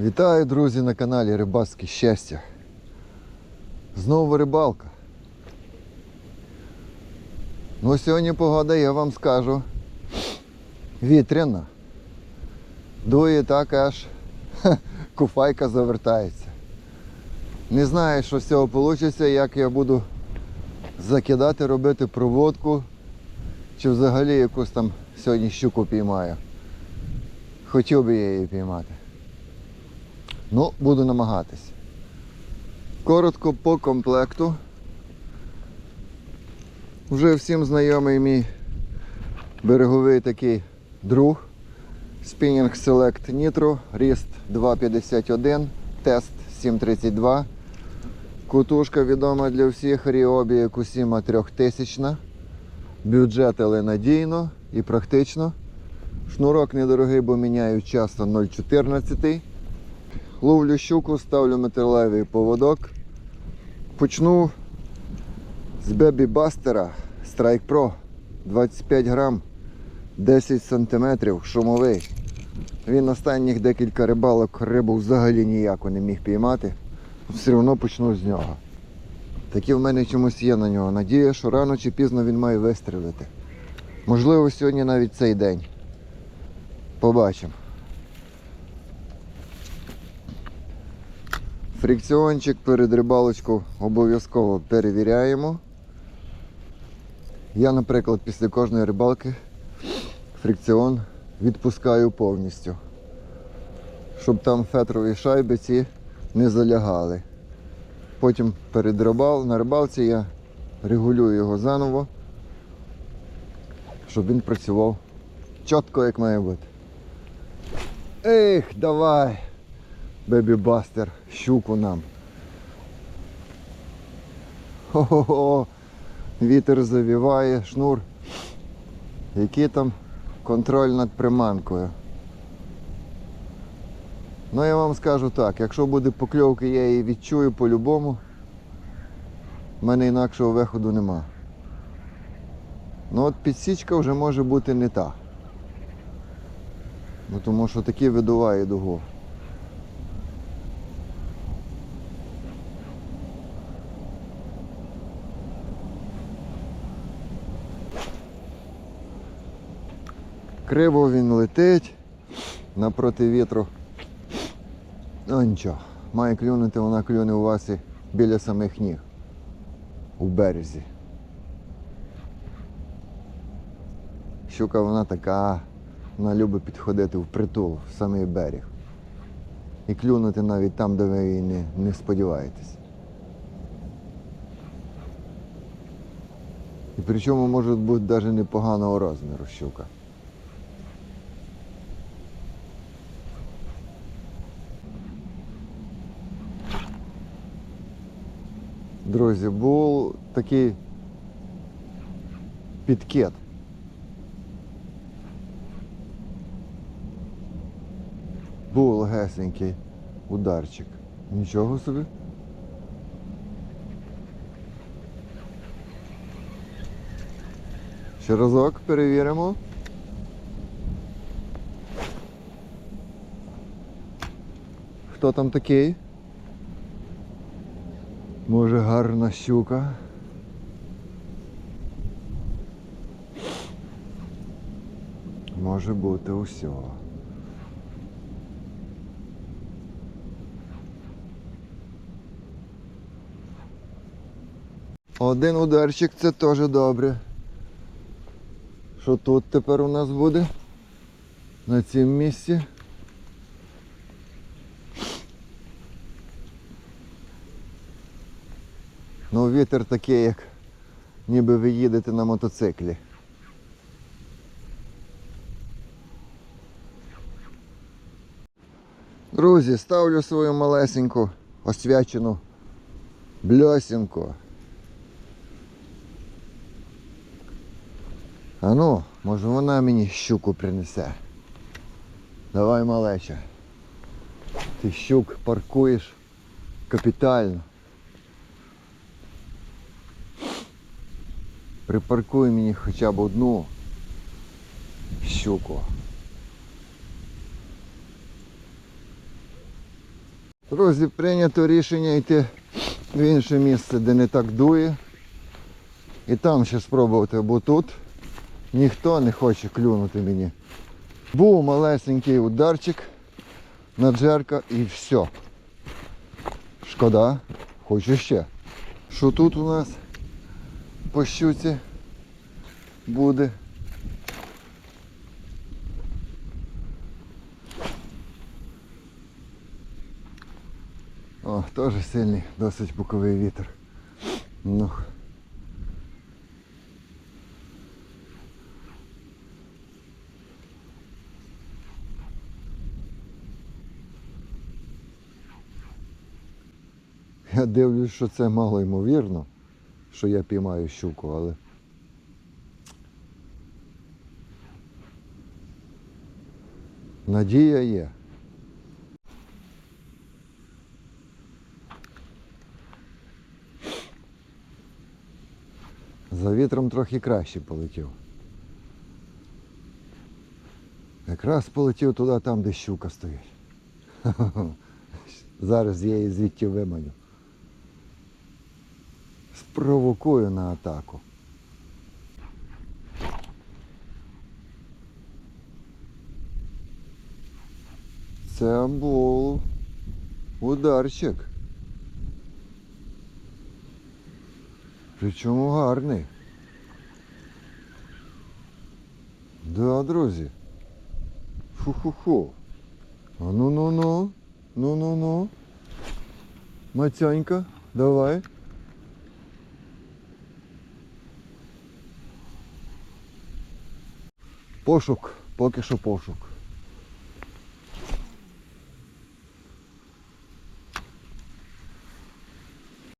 Вітаю, друзі, на каналі Рибацьке щастя. Знову рибалка. Ну, сьогодні погода, я вам скажу, вітряна. Дує так аж ха, куфайка завертається. Не знаю, що з цього вийде, як я буду закидати, робити проводку, чи взагалі якусь там сьогодні щуку піймаю. Хотів би я її піймати. Ну, буду намагатись. Коротко по комплекту. Вже всім знайомий мій береговий такий друг. Spinning Select Nitro, ріст 251, тест 732. Кутушка відома для всіх Ryobi Kusima 3000. Бюджет, але надійно і практично. Шнурок недорогий, бо міняю часто 0,14. Ловлю щуку, ставлю металевий поводок. Почну з Baby Buster Strike Pro 25 грам 10 сантиметрів шумовий. Він останніх декілька рибалок рибу взагалі ніяку не міг піймати. Все одно почну з нього. Такі в мене чомусь є на нього. Надія, що рано чи пізно він має вистрілити. Можливо, сьогодні навіть цей день. Побачимо. Фрикціончик перед рибалочкою обов'язково перевіряємо. Я, наприклад, після кожної рибалки фрикціон відпускаю повністю. Щоб там фетрові шайби ці не залягали. Потім перед рибал, на рибалці я регулюю його заново, щоб він працював чітко, як має бути. Ех, давай! Бебі Бастер, щуку нам. Хо-хо-хо, вітер завіває, шнур. Який там контроль над приманкою. Ну я вам скажу так, якщо буде покльовки, я її відчую по-любому. У мене інакшого виходу нема. Ну от підсічка вже може бути не та. Ну тому що такі видуває дугу. Криво він летить напроти вітру. Ну нічого, має клюнути, вона клюне у вас і біля самих ніг. У березі. Щука вона така, вона любить підходити в притул, в самий берег. І клюнути навіть там, де ви її не, не сподіваєтесь. І причому може бути навіть непоганого розміру щука. Друзі, був такий підкет. Був легесенький ударчик. Нічого собі. Ще разок перевіримо. Хто там такий? Може гарна щука. Може бути усього. Один ударчик це теж добре. Що тут тепер у нас буде? На цім місці? Ну вітер такий, як ніби ви їдете на мотоциклі. Друзі, ставлю свою малесеньку освячену бльосінку. А ну, може вона мені щуку принесе. Давай малеча. Ти щук паркуєш капітально. Припаркуй мені хоча б одну щуку. Друзі, прийнято рішення йти в інше місце, де не так дує. І там ще спробувати, бо тут ніхто не хоче клюнути мені. Був малесенький ударчик на джерка і все. Шкода, хочу ще. Що тут у нас по щуці буде? О, теж сильний, досить боковий вітер. Ну. Я дивлюсь, що це мало ймовірно, що я піймаю щуку, але. Надія є. За вітром трохи краще полетів. Якраз полетів туди, там, де щука стоїть. Зараз я її звідти виманю. Спровокую на атаку. Це був ударчик. Причому гарний. Да, друзі. Фу-ху-ху. А ну-ну-ну. Ну-ну-ну. Мацянька, давай. Пошук, поки що пошук.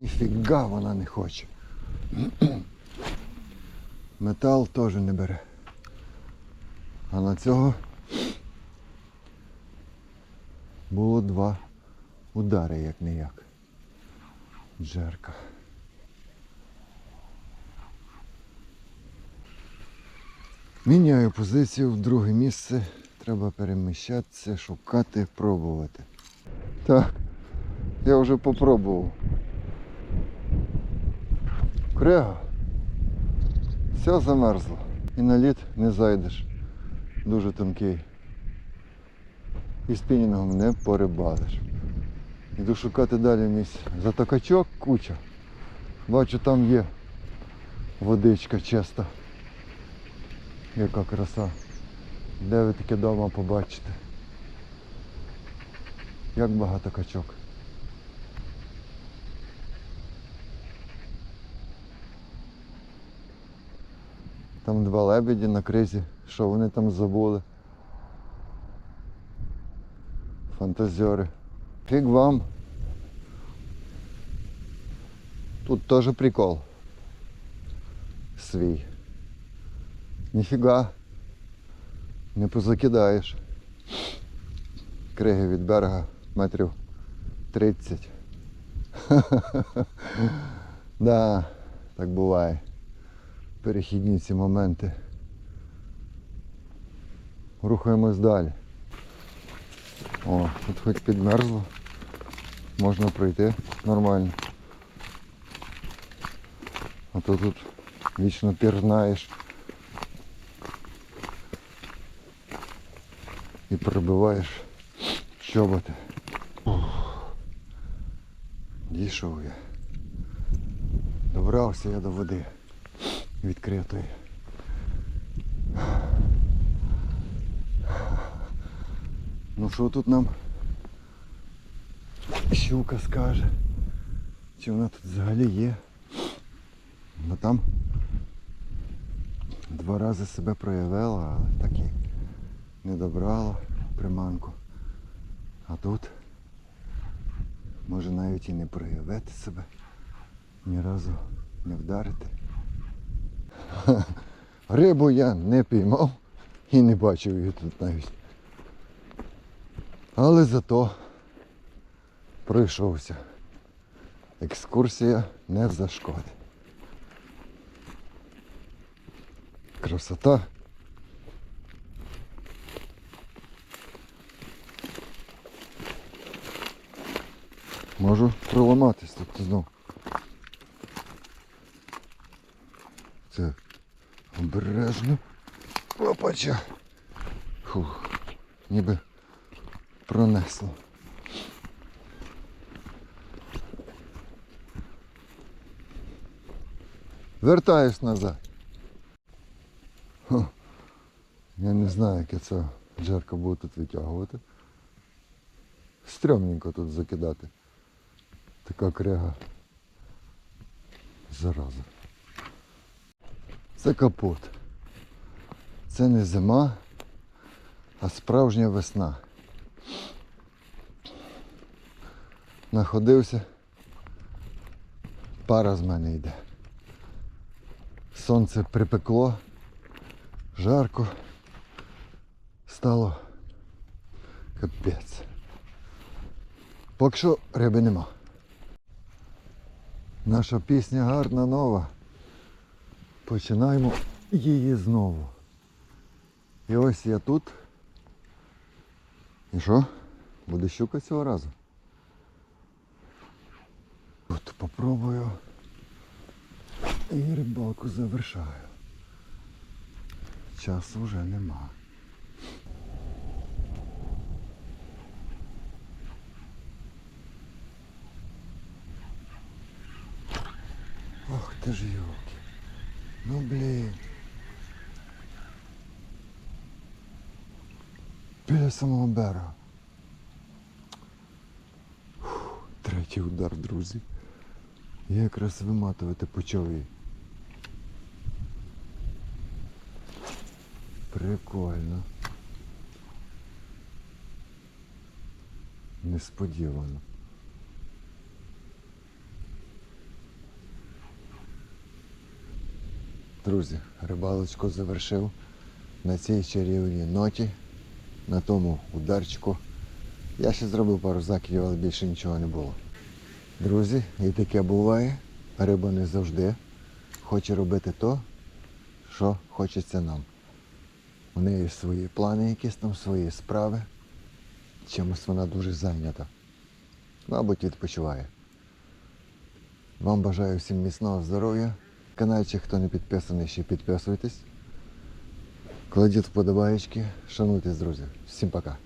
Ніфіга вона не хоче. Метал теж не бере. А на цього було два удари, як не як. Джерка. Міняю позицію в друге місце. Треба переміщатися, шукати, пробувати. Так, я вже попробував. Крега. Все замерзло. І на лід не зайдеш. Дуже тонкий. І спінінгом не порибалиш. Іду шукати далі місце. Затокачок куча. Бачу, там є водичка чиста. Яка краса. Де ви таке вдома побачите? Як багато качок. Там два лебеді на кризі. Що вони там забули? Фантазьори. Фіг вам. Тут теж прикол. Свій. Ніфіга. Не позакидаєш. Криги від берега метрів 30. Да, так буває. Перехідні ці моменти. Рухаємось далі. О, тут хоч підмерзло. Можна пройти нормально. А то тут вічно пірнаєш. І пробиваєш чоботи. Дійшов я. Добрався я до води відкритої. Ну що тут нам щука скаже? Чи вона тут взагалі є? Бо там два рази себе проявила, але так і не добрала приманку. А тут може навіть і не проявити себе, ні разу не вдарити. Рибу я не піймав і не бачив її тут навіть. Але зато пройшовся. Екскурсія не зашкодить. Красота. Можу проламатись тут знов. Це обережно. Опача. Фух. Ніби пронесло. Вертаюсь назад. Я не знаю, яке це джерка буде тут витягувати. Стрьомненько тут закидати. Така крига. Зараза. Це капот. Це не зима, а справжня весна. Находився. Пара з мене йде. Сонце припекло, жарко. Стало капець. Поки що риби нема. Наша пісня гарна нова. Починаємо її знову. І ось я тут. І що? Буде щука цього разу. От попробую. І рибалку завершаю. Часу вже нема. Ох ти ж йолки. Ну блін. Біля самого берега. Фух, Третій удар, друзі. Я якраз виматувати почав її. Прикольно. Несподівано. Друзі, рибалочку завершив на цій чарівній ноті, на тому ударчику. Я ще зробив пару закидів, але більше нічого не було. Друзі, і таке буває. Риба не завжди хоче робити то, що хочеться нам. У неї свої плани, якісь там свої справи. Чимось вона дуже зайнята. Мабуть, відпочиває. Вам бажаю всім міцного здоров'я. Каналчик, хто не підписаний, ще підписуйтесь. Кладіть вподобаєчки. Шануйтесь, друзі. Всім пока.